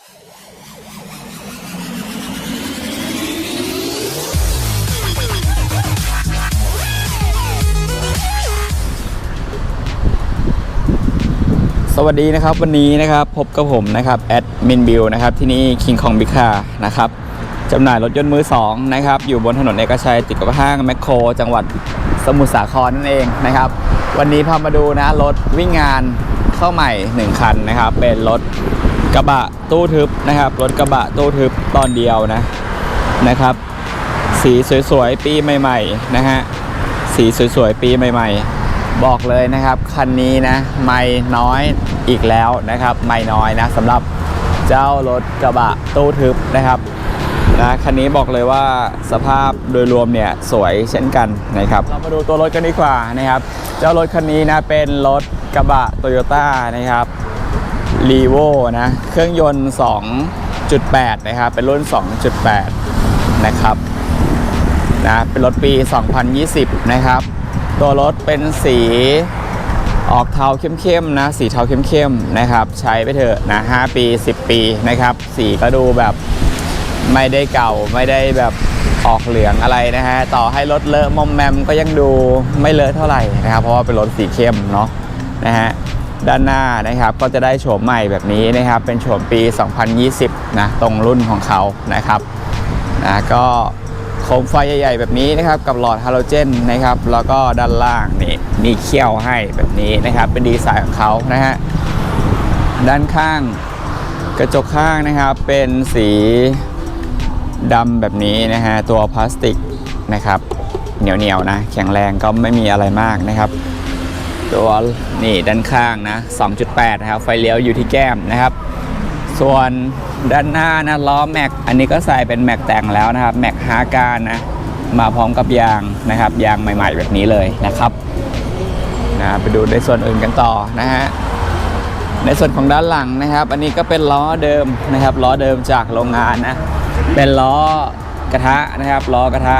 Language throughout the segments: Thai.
สวัสดีนะครับวันนี้นะครับพบกับผมนะครับแอดมินบิลนะครับที่นี่คิงคองบิคานะครับจำหน่ายรถยนต์มือ 2 นะครับ อยู่บนถนนเอกชัยติดกับห้างแมคโคร จังหวัดสมุทรสาครนั่นเองนะครับ วันนี้พามาดูนะ รถวิ่งงานเข้าใหม่ 1 คันนะครับ เป็นรถ ระบะตู้ทึบนะครับ รถกระบะตู้ทึบตอนเดียวนะนะครับ สีสวยๆปีใหม่ๆนะฮะสีสวยๆปีใหม่ ๆ บอกเลยนะครับคันนี้นะไม่น้อยอีกแล้วนะครับ ไม่น้อยนะสำหรับเจ้ารถกระบะตู้ทึบนะครับนะคันนี้บอกเลยว่าสภาพโดยรวมเนี่ยสวยเช่นกันนะครับ เรามาดูตัวรถกันดีกว่านะครับ เจ้ารถคันนี้นะเป็นรถกระบะโตโยต้านะครับ รีโวนะ เครื่องยนต์ 2.8 นะครับ เป็นรุ่น 2.8 นะครับ นะ เป็นรถปี 2020 นะครับ ตัวรถเป็นสีออกเทาเข้มๆนะ สีเทาเข้มๆนะครับ ใช้ไปเถอะนะ 5 ปี 10 ปีนะครับ สีก็ดูแบบไม่ได้เก่าไม่ได้แบบออกเหลืองอะไรนะฮะ ต่อให้รถเลอะมอมแมมก็ยังดูไม่เลอะเท่าไหร่นะครับ เพราะว่าเป็นรถสีเข้มเนาะนะฮะ ด้านหน้านะครับก็จะได้โฉมใหม่แบบนี้นะครับเป็นโฉมปี 2020นะตรงรุ่นของเขานะครับนะก็โคมไฟใหญ่ ๆ แบบนี้นะครับกับหลอดฮาโลเจนนะครับแล้วก็ด้านล่างนี่มีเขี้ยวให้แบบนี้นะครับเป็นดีไซน์ของเขานะฮะด้านข้างกระจกข้างนะครับเป็นสีดำแบบนี้นะฮะตัวพลาสติกนะครับเหนียวๆนะแข็งแรงก็ไม่มีอะไรมากนะครับ ตัวนี่ด้านข้างนะ 2.8 นะครับ ไฟเลี้ยวอยู่ที่แก้มนะครับ ส่วนด้านหน้านะล้อแม็ก อันนี้ก็ใส่เป็นแม็กแต่งแล้วนะครับ แม็กฮาการนะ มาพร้อมกับยางนะครับ ยางใหม่ ๆ แบบนี้เลยนะครับนะไปดูในส่วนอื่นกันต่อนะฮะ ในส่วนของด้านหลังนะครับ อันนี้ก็เป็นล้อเดิมนะครับ ล้อเดิมจากโรงงานนะ เป็นล้อกระทะนะครับ ล้อกระทะ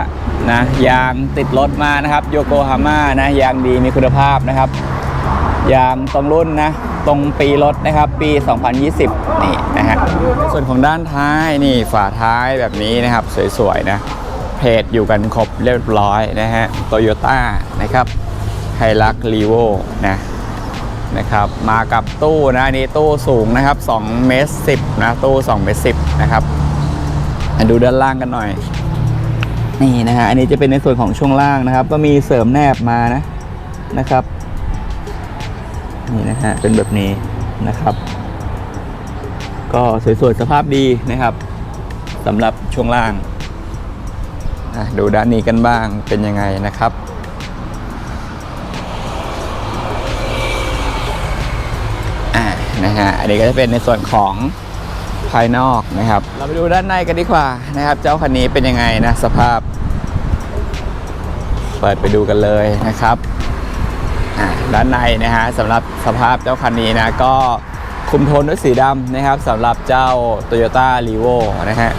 นะยางติดรถมานะครับโยโกฮาม่านะยางดีมีคุณภาพนะครับ ยางตรงรุ่นนะตรงปีรถนะครับปี 2020 นี่นะฮะส่วนของด้านท้ายนี่ฝาท้ายแบบนี้นะครับ สวยๆนะเพจอยู่กันครบเรียบร้อยนะฮะโตโยต้านะครับไฮลักรีโวนะนะครับมากับตู้นะอันนี้ตู้สูงนะครับ2เมตร10นะตู้2เมตร10นะครับมาดูด้านล่างกันหน่อย นี่นะฮะอันนี้จะเป็นในส่วนของช่วงล่างนะครับ ก็มีเสริมแนบมานะนะครับนี่นะฮะเป็นแบบนี้นะครับ ก็สวยๆสภาพดีนะครับสำหรับช่วงล่างดูด้านนี้กันบ้างเป็นยังไงนะครับอ่านะฮะอันนี้ก็จะเป็นในส่วนของ ภายนอกนะครับ เราไปดูด้านในกันดีกว่านะครับ เจ้าคันนี้เป็นยังไงนะสภาพ เปิดไปดูกันเลยนะครับด้านในนะฮะสำหรับสภาพเจ้าคันนี้นะก็คุมโทนด้วยสีดำนะครับสำหรับเจ้า Toyota r e v o นะฮะ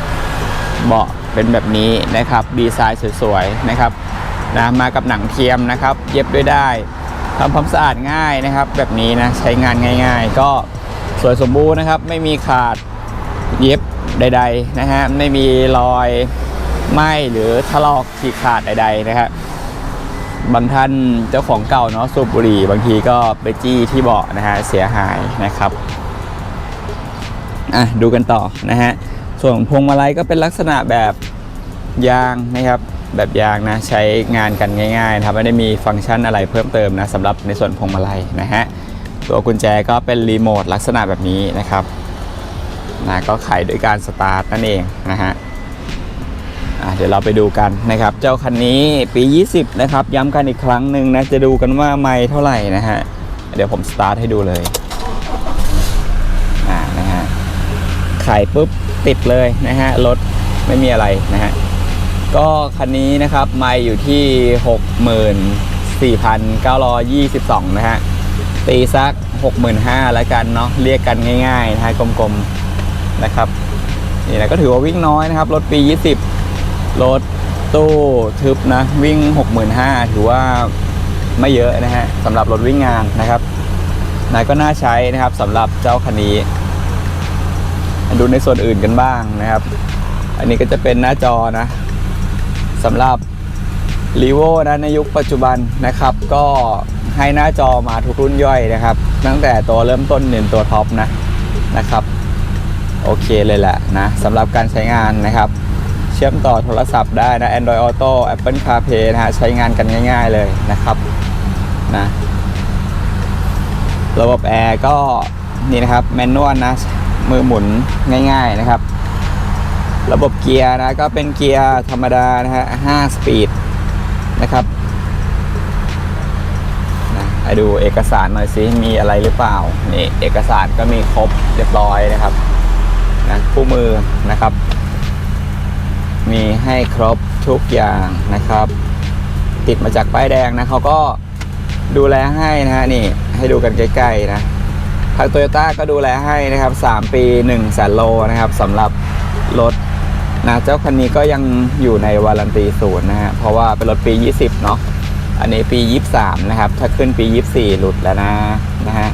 เบาะเป็นแบบนี้นะครับดีไซน์สวยๆนะครับนะมากับหนังเทียมนะครับ เย็บด้วยได้ทำความสะอาดง่ายนะครับ แบบนี้นะใช้งานง่าย ๆ ก็สวยสมบูรณ์นะครับ ไม่มีขาด เย็บใด ๆ นะฮะ ไม่มีรอยไหม้หรือถลอกฉีกขาดใด ๆ นะครับบางท่านเจ้าของเก่าเนาะสูบบุหรี่บางทีก็ไปจี้ที่เบาะนะฮะเสียหายนะครับอะดูกันต่อนะฮะส่วนพวงมาลัยก็เป็นลักษณะแบบยางนะครับแบบยางนะใช้งานกันง่ายๆนะครับไม่ได้มีฟังก์ชันอะไรเพิ่มเติมนะสำหรับในส่วนพวงมาลัยนะฮะตัวกุญแจก็เป็นรีโมทลักษณะแบบนี้นะครับ นะก็ไขโดยการสตาร์ทนั่นเองนะฮะอะเดี๋ยวเราไปดูกันนะครับ เจ้าคันนี้ปี 20 นะครับ ย้ำกันอีกครั้งหนึ่งนะ จะดูกันว่าไม่เท่าไหร่นะฮะ เดี๋ยวผมสตาร์ทให้ดูเลยอ่านะฮะขายปุ๊บติดเลยนะฮะ รถไม่มีอะไรนะฮะ ก็คันนี้นะครับ ไม่อยู่ที่ 64,922 นะฮะ ตีสัก 65,000แล้วกันเนาะ เรียกกันง่ายๆนะฮะกลมๆ นะครับนี่นะก็ถือว่าวิ่งน้อยนะครับ รถปี 20 รถตู้ทึบนะวิ่ง 65,000ถือว่าไม่เยอะนะฮะสำหรับรถวิ่งงานนะครับนะก็น่าใช้นะครับสำหรับเจ้าคันนี้ ดูในส่วนอื่นกันบ้างนะครับ อันนี้ก็จะเป็นหน้าจอนะสำหรับ r ีโวนะในยุคปัจจุบันนะครับ ก็ให้หน้าจอมาทุกรุ่นย่อยนะครับ ตั้งแต่ตัวเริ่มต้นเนตัวท็อปนะนะครับ โอเคเลยแหละนะสำหรับการใช้งานนะครับ เชื่อมต่อโทรศัพท์ได้นะ Android Auto Apple CarPlay นะฮะใช้งานกันง่าย ๆเลยนะครับนะระบบแอร์ก็นี่นะครับแมนนวลนะมือหมุนง่าย ๆนะครับ ระบบเกียร์นะก็เป็นเกียร์ธรรมดานะฮะ5สปีดนะครับนะให้ดูเอกสารหน่อยสิมีอะไรหรือเปล่านี่เอกสารก็มีครบเรียบร้อยนะครับ นะคู่มือนะครับ มีให้ครบทุกอย่างนะครับ ติดมาจากป้ายแดงนะเขาก็ดูแลให้นะฮะนี่ให้ดูกันใกล้ๆนะทางโตโยต้าก็ดูแลให้นะครับ 3 ปี1แสนโลนะครับสำหรับรถนะเจ้าคันนี้ก็ยังอยู่ในวารันตีศูนย์นะฮะเพราะว่าเป็นรถปี 20 เนาะอันนี้ปี 23 นะครับ ถ้าขึ้นปี 24 หลุดแล้วนะนะฮะ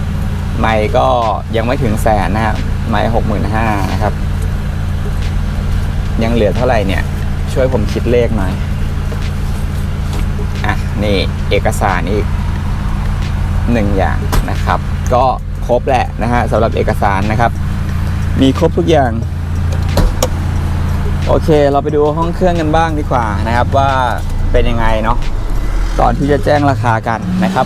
ไม่ก็ยังไม่ถึงแสนนะฮะไม่หกหมื่นห้านะครับ ยังเหลือเท่าไหร่เนี่ย ช่วยผมคิดเลขหน่อย อะ นี่เอกสารอีกหนึ่งอย่างนะครับ ก็ครบแหละนะฮะสำหรับเอกสารนะครับ มีครบทุกอย่าง โอเค เราไปดูห้องเครื่องกันบ้างดีกว่านะครับว่าเป็นยังไงเนาะก่อนที่จะแจ้งราคากันนะครับ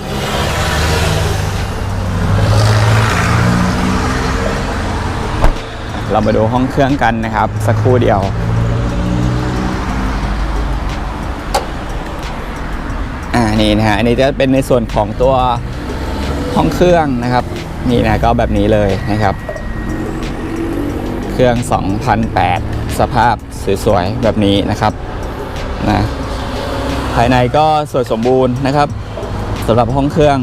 เรามาดูห้องเครื่องกันนะครับ สักครู่เดียวอ่านี่นะฮะอันนี้จะเป็นในส่วนของตัวห้องเครื่องนะครับ นี่นะก็แบบนี้เลยนะครับ เครื่อง 2008 สภาพสวยๆแบบนี้นะครับนะภายในก็สวยสมบูรณ์นะครับสำหรับห้องเครื่อง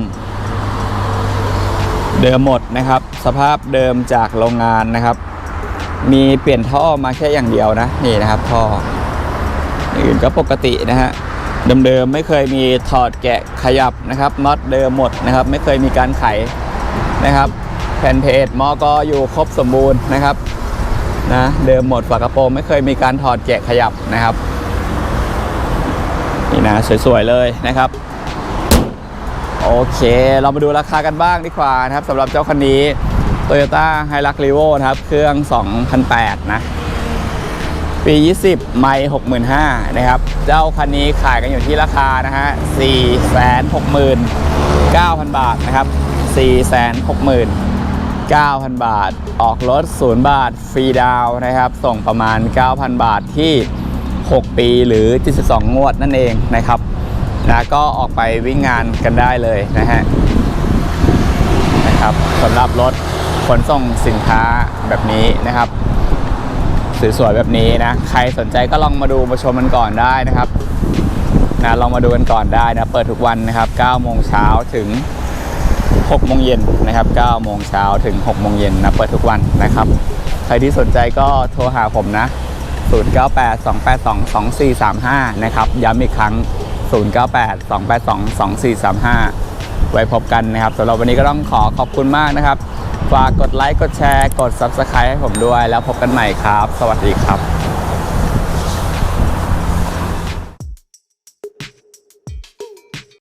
เดิมหมดนะครับ สภาพเดิมจากโรงงานนะครับ มีเปลี่ยนท่อมาแค่อย่างเดียวนะนี่นะครับท่ออื่นก็ปกตินะฮะเดิมๆไม่เคยมีถอดแกะขยับนะครับน็อตเดิมหมดนะครับ ไม่เคยมีการไขนะครับแผ่นเพจมอกออยู่ครบสมบูรณ์นะครับนะเดิมหมดฝากระโปรงไม่เคยมีการถอดแกะขยับนะครับนี่นะสวยๆเลยนะครับ โอเค เรามาดูราคากันบ้างดีกว่านะครับสำหรับเจ้าคันนี้ Toyota Hilux Revo นะครับ เครื่อง 2008 นะ ปี 20 ไม่65,000นะครับ เจ้าคันนี้ขายกันอยู่ที่ราคานะฮะ 469,000 บาทนะครับ 469,000 บาท ออกรถ 0 บาท ฟรีดาวน์นะครับ ส่งประมาณ 9,000 บาทที่ 6 ปีหรือ 72 งวดนั่นเองนะครับนะก็ออกไปวิ่งงานกันได้เลยนะฮะนะครับสำหรับรถ ขนส่งสินค้าแบบนี้นะครับสวยๆแบบนี้นะ ใครสนใจก็ลองมาดูมาชมกันก่อนได้นะครับนะลองมาดูกันก่อนได้นะ เปิดทุกวันนะครับ9โมงเช้าถึง6โมงเย็นนะครับ9โมงเช้าถึง6โมงเย็นนะ เปิดทุกวันนะครับ ใครที่สนใจก็โทรหาผมนะ 0982822435 นะครับ ย้ำอีกครั้ง 0982822435 ไว้พบกันนะครับสำหรับวันนี้ก็ต้องขอขอบคุณมากนะครับ ฝากกดไลค์ กดแชร์ กด Subscribe ให้ผมด้วย แล้วพบกันใหม่ครับ สวัสดีครับ